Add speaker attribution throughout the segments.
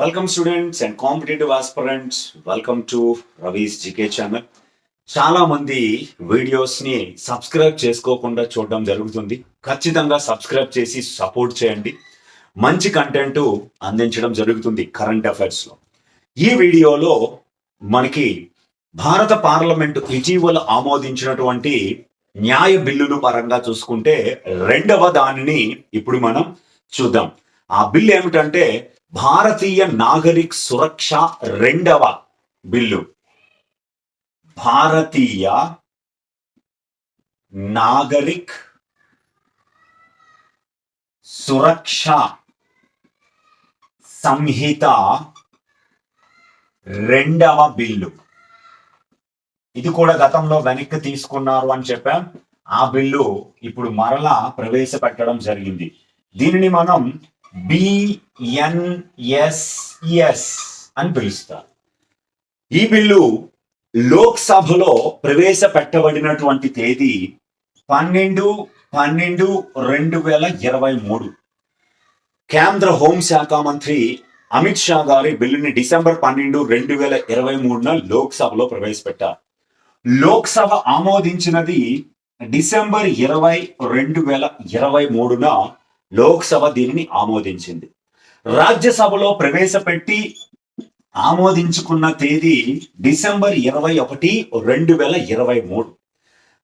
Speaker 1: Welcome students and competitive aspirants welcome to Ravi's GK channel చాలా మంది వీడియోస్ని subscribe చేసుకోకుండా చూడడం జరుగుతుంది. ఖచ్చితంగా సబ్స్క్రైబ్ చేసి సపోర్ట్ చేయండి. మంచి కంటెంట్ అందించడం జరుగుతుంది కరెంట్ అఫైర్స్లో. ఈ వీడియోలో మనకి భారత పార్లమెంటు ఇటీవల ఆమోదించినటువంటి న్యాయ బిల్లులు పరంగా చూసుకుంటే రెండవ దానిని ఇప్పుడు మనం చూద్దాం. ఆ బిల్లు ఏమిటంటే భారతీయ నాగరిక్ సురక్ష రెండవ బిల్లు. భారతీయ నాగరిక్ సురక్ష సంహిత రెండవ బిల్లు. ఇది కూడా గతంలో వెనక్కి తీసుకున్నారు అని చెప్పాం. ఆ బిల్లు ఇప్పుడు మరలా ప్రవేశపెట్టడం జరిగింది. దీనిని మనం బిఎన్ఎస్ఎస్ అని పిలుస్తారు. ఈ బిల్లు లోక్సభలో ప్రవేశపెట్టబడినటువంటి తేదీ పన్నెండు పన్నెండు రెండు వేల ఇరవై మూడు. కేంద్ర హోంశాఖ మంత్రి అమిత్ షా గారి బిల్లుని డిసెంబర్ పన్నెండు రెండు వేల ఇరవై మూడున లోక్సభలో ప్రవేశపెట్టారు. లోక్సభ ఆమోదించినది డిసెంబర్ ఇరవై రెండు వేల ఇరవై మూడున లోక్సభ దీనిని ఆమోదించింది. రాజ్యసభలో ప్రవేశపెట్టి ఆమోదించుకున్న తేదీ డిసెంబర్ ఇరవై ఒకటి రెండు వేల ఇరవై మూడు.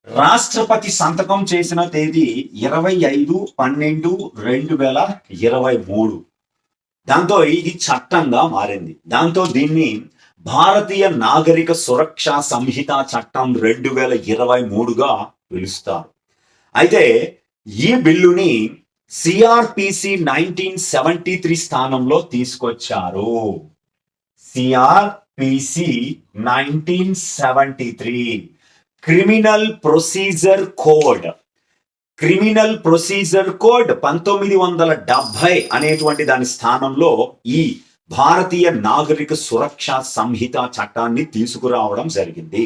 Speaker 1: రాష్ట్రపతి సంతకం చేసిన తేదీ ఇరవై ఐదు పన్నెండు రెండు వేల ఇరవై మూడు. దాంతో ఇది చట్టంగా మారింది. దాంతో దీన్ని భారతీయ నాగరిక సురక్ష సంహిత చట్టం రెండు వేల ఇరవై మూడుగా పిలుస్తారు. అయితే ఈ బిల్లుని సిఆర్పిసి నైన్టీన్ సెవెంటీ త్రీ స్థానంలో తీసుకొచ్చారు. CrPC nineteen seventy three criminal procedure code criminal procedure code పంతొమ్మిది వందల డెబ్బై అనేటువంటి దాని స్థానంలో ఈ భారతీయ నాగరిక సురక్షా సంహిత చట్టాన్ని తీసుకురావడం జరిగింది.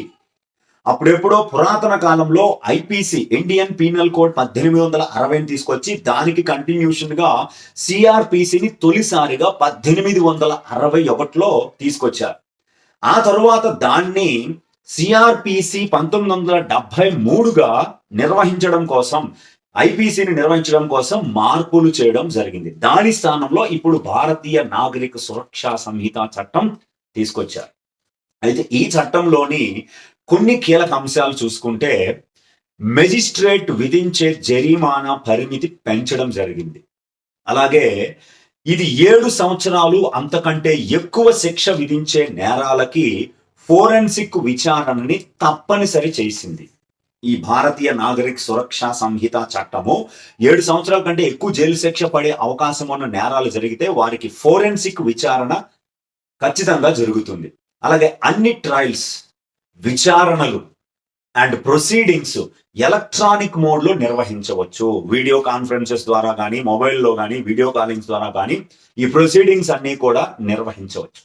Speaker 1: అప్పుడెప్పుడో పురాతన కాలంలో ఐపీసీ ఇండియన్ పీనల్ కోడ్ పద్దెనిమిది వందల అరవైని తీసుకొచ్చి దానికి కంటిన్యూషన్గా సిఆర్పిసిని తొలిసారిగా పద్దెనిమిది వందల అరవై ఒకటిలో తీసుకొచ్చారు. ఆ తరువాత దాన్ని సిఆర్పిసి పంతొమ్మిది వందల డెబ్బై మూడుగా నిర్వహించడం కోసం ఐపీసీని నిర్వహించడం కోసం మార్పులు చేయడం జరిగింది. దాని స్థానంలో ఇప్పుడు భారతీయ నాగరిక సురక్షా సంహిత చట్టం తీసుకొచ్చారు. అయితే ఈ చట్టంలోని కొన్ని కీలక అంశాలు చూసుకుంటే మెజిస్ట్రేట్ విధించే జరిమానా పరిమితి పెంచడం జరిగింది. అలాగే ఇది ఏడు సంవత్సరాలు అంతకంటే ఎక్కువ శిక్ష విధించే నేరాలకి ఫోరెన్సిక్ విచారణని తప్పనిసరి చేసింది. ఈ భారతీయ నాగరిక సురక్షా సంహిత చట్టము ఏడు సంవత్సరాల కంటే ఎక్కువ జైలు శిక్ష పడే అవకాశం ఉన్న నేరాలు జరిగితే వారికి ఫోరెన్సిక్ విచారణ ఖచ్చితంగా జరుగుతుంది. అలాగే అన్ని ట్రయల్స్ విచారణలు అండ్ ప్రొసీడింగ్స్ ఎలక్ట్రానిక్ మోడ్లో నిర్వహించవచ్చు. వీడియో కాన్ఫరెన్సెస్ ద్వారా కానీ మొబైల్లో కానీ వీడియో కాలింగ్స్ ద్వారా కానీ ఈ ప్రొసీడింగ్స్ అన్నీ కూడా నిర్వహించవచ్చు.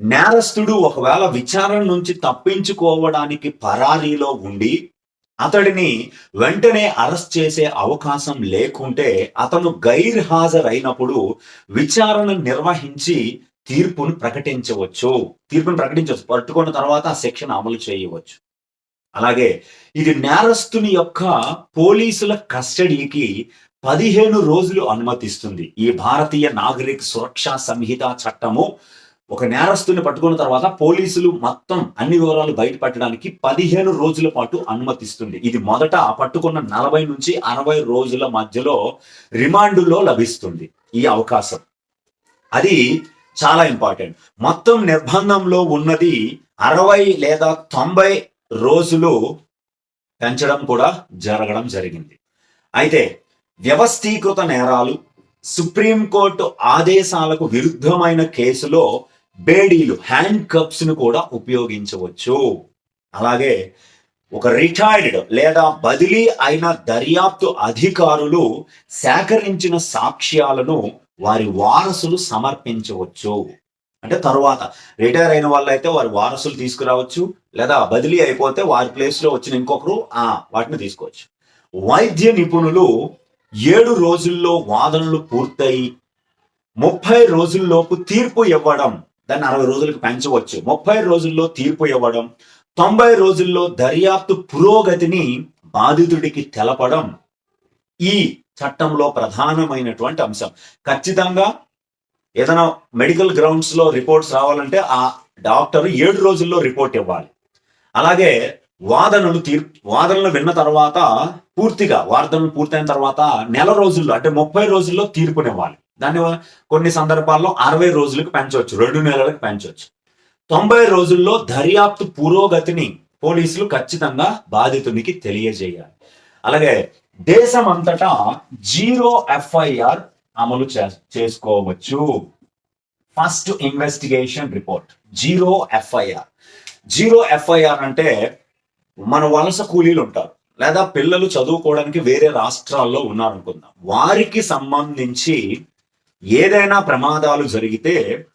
Speaker 1: నేరస్తుడు ఒకవేళ విచారణ నుంచి తప్పించుకోవడానికి పరారీలో ఉండి అతడిని వెంటనే అరెస్ట్ చేసే అవకాశం లేకుంటే అతను గైర్ హాజరైనప్పుడు విచారణ నిర్వహించి తీర్పును ప్రకటించవచ్చు. తీర్పును ప్రకటించవచ్చు. పట్టుకున్న తర్వాత ఆ శిక్షను అమలు చేయవచ్చు. అలాగే ఇది నేరస్తుని యొక్క పోలీసుల కస్టడీకి పదిహేను రోజులు అనుమతిస్తుంది. ఈ భారతీయ నాగరిక సురక్షా సంహిత చట్టము ఒక నేరస్తుని పట్టుకున్న తర్వాత పోలీసులు మొత్తం అన్ని వివరాలు బయటపెట్టడానికి పదిహేను రోజుల పాటు అనుమతిస్తుంది. ఇది మొదట పట్టుకున్న నలభై నుంచి అరవై రోజుల మధ్యలో రిమాండులో లభిస్తుంది. ఈ అవకాశం. అది చాలా ఇంపార్టెంట్. మొత్తం నిర్బంధంలో ఉన్నది అరవై లేదా తొంభై రోజులు పెంచడం కూడా జరగడం జరిగింది. అయితే వ్యవస్థీకృత నేరాలు సుప్రీంకోర్టు ఆదేశాలకు విరుద్ధమైన కేసులో బేడీలు హ్యాండ్ కప్స్ను కూడా ఉపయోగించవచ్చు. అలాగే ఒక రిటైర్డ్ లేదా బదిలీ అయిన దర్యాప్తు అధికారులు సేకరించిన సాక్ష్యాలను వారి వారసులు సమర్పించవచ్చు. అంటే తరువాత రిటైర్ అయిన వాళ్ళైతే వారి వారసులు తీసుకురావచ్చు లేదా బదిలీ అయిపోతే వారి ప్లేస్లో వచ్చిన ఇంకొకరు ఆ వాటిని తీసుకోవచ్చు. వైద్య నిపుణులు ఏడు రోజుల్లో వాదనలు పూర్తయి ముప్పై రోజుల్లోపు తీర్పు ఇవ్వడం దాన్ని అరవై రోజులకు పెంచవచ్చు. ముప్పై రోజుల్లో తీర్పు ఇవ్వడం తొంభై రోజుల్లో దర్యాప్తు పురోగతిని బాధితుడికి తెలపడం ఈ చట్టంలో ప్రధానమైనటువంటి అంశం. ఖచ్చితంగా ఏదైనా మెడికల్ గ్రౌండ్స్లో రిపోర్ట్స్ రావాలంటే ఆ డాక్టర్ ఏడు రోజుల్లో రిపోర్ట్ ఇవ్వాలి. అలాగే వాదనలు తీర్ వాదనలు విన్న తర్వాత పూర్తిగా వాదనలు పూర్తయిన తర్వాత నెల రోజుల్లో అంటే ముప్పై రోజుల్లో తీర్పునివ్వాలి. దాన్ని కొన్ని సందర్భాల్లో అరవై రోజులకు పెంచవచ్చు రెండు నెలలకు పెంచవచ్చు తొంభై రోజుల్లో దర్యాప్తు పురోగతిని పోలీసులు ఖచ్చితంగా బాధితునికి తెలియజేయాలి. అలాగే దేశం అంతటా జీరో ఎఫ్ఐఆర్ అమలు చే- చేసుకోవచ్చు. First investigation report zero FIR. Zero FIR అంటే మన వలస కూలీలు ఉంటారు. లేదా పిల్లలు చదువుకోవడానికి వేరే రాష్ట్రాల్లో ఉన్నారనుకుందాం. వారికి సంబంధించి ఏదైనా ప్రమాదాలు జరిగితే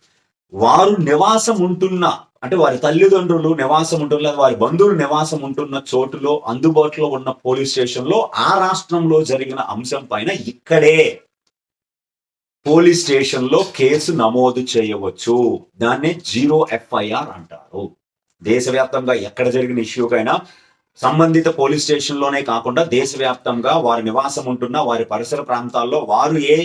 Speaker 1: వారు నివాసం ఉంటున్న అంటే వారి తల్లిదండ్రులు నివాసం ఉంటున్న వారి బంధువులు నివాసం ఉంటున్న చోటులో అందుబాటులో ఉన్న పోలీస్ స్టేషన్లో ఆ రాష్ట్రంలో జరిగిన అంశం పైన ఇక్కడే పోలీస్ స్టేషన్లో కేసు నమోదు చేయవచ్చు. దాన్నే జీరో ఎఫ్ఐఆర్ అంటారు. దేశవ్యాప్తంగా ఎక్కడ జరిగిన ఇష్యూకైనా సంబంధిత పోలీస్ స్టేషన్లోనే కాకుండా దేశవ్యాప్తంగా వారి నివాసం ఉంటున్న వారి పరిసర ప్రాంతాల్లో వారు ఏ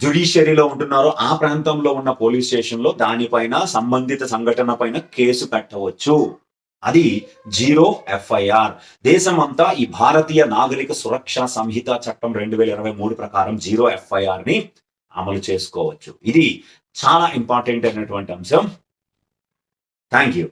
Speaker 1: జ్యుడిషియరీలో ఉంటున్నారో ఆ ప్రాంతంలో ఉన్న పోలీస్ స్టేషన్లో దానిపైన సంబంధిత సంఘటన పైన కేసు పెట్టవచ్చు. అది జీరో ఎఫ్ఐఆర్. దేశమంతా ఈ భారతీయ నాగరిక సురక్ష సంహిత చట్టం రెండు వేల ఇరవై మూడు ప్రకారం జీరో ఎఫ్ఐఆర్ని అమలు చేసుకోవచ్చు. ఇది చాలా ఇంపార్టెంట్ అయినటువంటి అంశం. Thank you